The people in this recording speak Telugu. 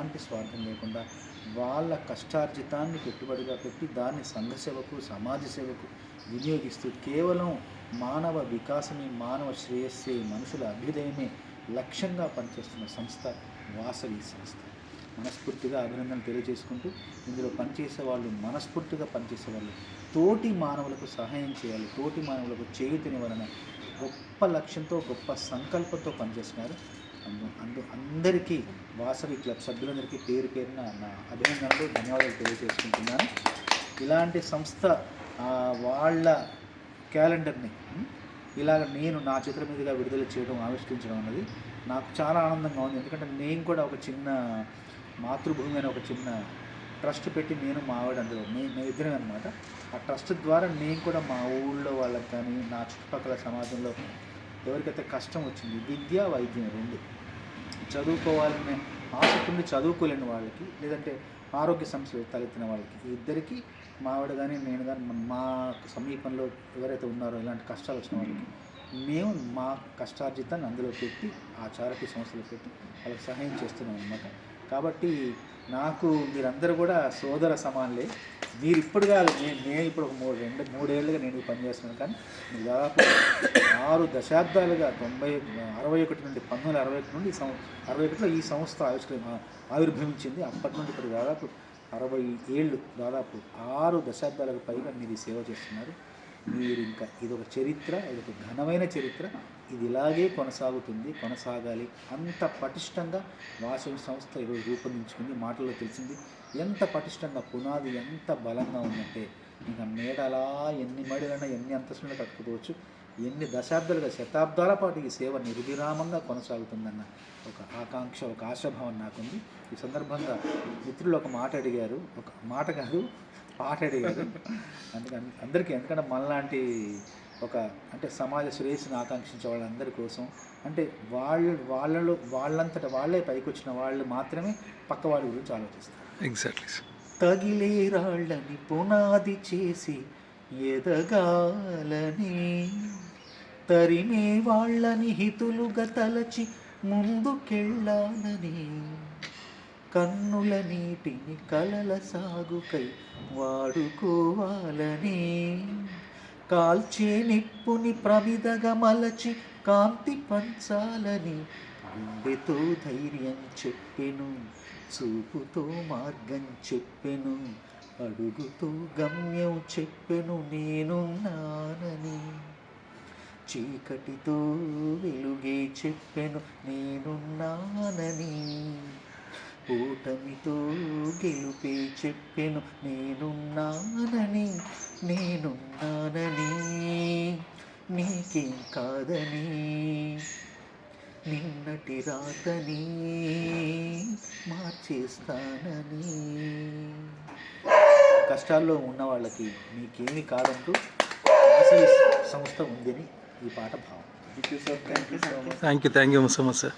ఎలాంటి స్వార్థం లేకుండా వాళ్ళ కష్టార్జితాన్ని పెట్టుబడిగా పెట్టి దాన్ని సంఘ సేవకు సమాజ సేవకు వినియోగిస్తూ కేవలం మానవ వికాసమే మానవ శ్రేయస్సే మనుషుల అభ్యుదయమే లక్ష్యంగా పనిచేస్తున్న సంస్థ వాసవి సంస్థ. మనస్ఫూర్తిగా అభినందనలు తెలియజేసుకుంటూ ఇందులో పనిచేసే వాళ్ళు మనస్ఫూర్తిగా పనిచేసే వాళ్ళు తోటి మానవులకు సహాయం చేయాలి తోటి మానవులకు చేయుతినివ్వాలన్న గొప్ప లక్ష్యంతో గొప్ప సంకల్పంతో పనిచేస్తున్నారు. అందు అందు అందరికీ వాసవి క్లబ్ సభ్యులందరికీ పేరు పేరున నా అభినందనలు ధన్యవాదాలు తెలియజేసుకుంటున్నాను. ఇలాంటి సంస్థ వాళ్ళ క్యాలెండర్ని ఇలాగ నేను నా చిత్రం మీదుగా విడుదల చేయడం ఆవిష్కరించడం అన్నది నాకు చాలా ఆనందంగా ఉంది. ఎందుకంటే నేను కూడా ఒక చిన్న మాతృభూమి అనే ఒక చిన్న ట్రస్ట్ పెట్టి నేను మా ఆవిడ అందులో నేను మేము ఇద్దరం అనమాట ఆ ట్రస్ట్ ద్వారా నేను కూడా మా ఊళ్ళో వాళ్ళకి కానీ నా చుట్టుపక్కల సమాజంలో ఎవరికైతే కష్టం వచ్చింది విద్య వైద్యం రెండు. చదువుకోవాలనే ఆసక్తి చదువుకోలేని వాళ్ళకి లేదంటే ఆరోగ్య సమస్యలు తలెత్తిన వాళ్ళకి ఇద్దరికి మావిడ కానీ నేను కానీ మా- మా సమీపంలో ఎవరైతే ఉన్నారో ఇలాంటి కష్టాలు వచ్చిన వాళ్ళకి మేము మా కష్టార్జితాన్ని అందులో పెట్టి ఆ చారిటీ సంస్థలో పెట్టి వాళ్ళకి సహాయం చేస్తున్నాం అనమాట కాబట్టి నాకు మీరందరూ కూడా సోదర సమానులే. మీరు ఇప్పుడు కాదు నేను నేను ఇప్పుడు ఒక మూడు రెండు మూడేళ్ళుగా నేను పనిచేస్తున్నాను కానీ దాదాపు ఆరు దశాబ్దాలుగా తొంభై అరవై ఒకటి నుండి పంతొమ్మిది వందల అరవై ఒకటి నుండి సం అరవై ఒకటిలో ఈ సంస్థ ఆవిష్కరి ఆవిర్భవించింది. అప్పటి నుండి ఇప్పుడు దాదాపు అరవై ఏళ్ళు దాదాపు ఆరు దశాబ్దాలకు పైగా మీరు ఈ సేవ చేస్తున్నారు. మీరు ఇంకా ఇది ఒక చరిత్ర ఇది ఒక ఘనమైన చరిత్ర. ఇది ఇలాగే కొనసాగుతుంది కొనసాగాలి. అంత పటిష్టంగా వాసవి సంస్థ ఈరోజు రూపొందించుకుంది మాటల్లో తెలిసింది. ఎంత పటిష్టంగా పునాది ఎంత బలంగా ఉందంటే ఇంకా మేడ అలా ఎన్ని మడిలైనా ఎన్ని అంతస్తులను కట్టుకోవచ్చు. ఎన్ని దశాబ్దాలుగా శతాబ్దాల పాటు ఈ సేవ నిర్విరామంగా కొనసాగుతుందన్న ఒక ఆకాంక్ష ఒక ఆశాభావం నాకుంది. ఈ సందర్భంగా మిత్రులు ఒక మాట అడిగారు. ఒక మాట కాదు పాట అడిగారు అందుకని అందరికీ ఎందుకంటే మనలాంటి ఒక అంటే సమాజ శ్రేయస్సును ఆకాంక్షించే వాళ్ళందరి కోసం అంటే వాళ్ళు వాళ్ళలో వాళ్ళంతట వాళ్ళే పైకి వచ్చిన వాళ్ళు మాత్రమే పక్క వాళ్ళ గురించి ఆలోచిస్తారు. ఎగ్జాక్ట్లీ తగిలే రాళ్ళని పునాది చేసి ఎదగాలని తరిమే వాళ్ళని హితులుగా తలచి ముందుకెళ్ళాలని కన్నుల నీటిని కలల సాగుకై వాడుకోవాలని. కాల్చే నిప్పుని ప్రమిదగా మలచి కాంతి పంచాలని గుండెతో ధైర్యం చెప్పెను చూపుతో మార్గం చెప్పెను అడుగుతో గమ్యం చెప్పెను నేనున్నానని. చీకటితో వెలుగే చెప్పెను నేనున్నానని. కూటమితో గెలుపే చెప్పెను నేనున్నానని నేనున్నానని. నీకేం కాదని నిన్నటి రాతని మార్చేస్తానని. కష్టాల్లో ఉన్న వాళ్ళకి మీకేమి కాదంటూ సంస్థ ఉందని ఈ పాట భావం. Thank you sir thank you so much thank you thank you so much sir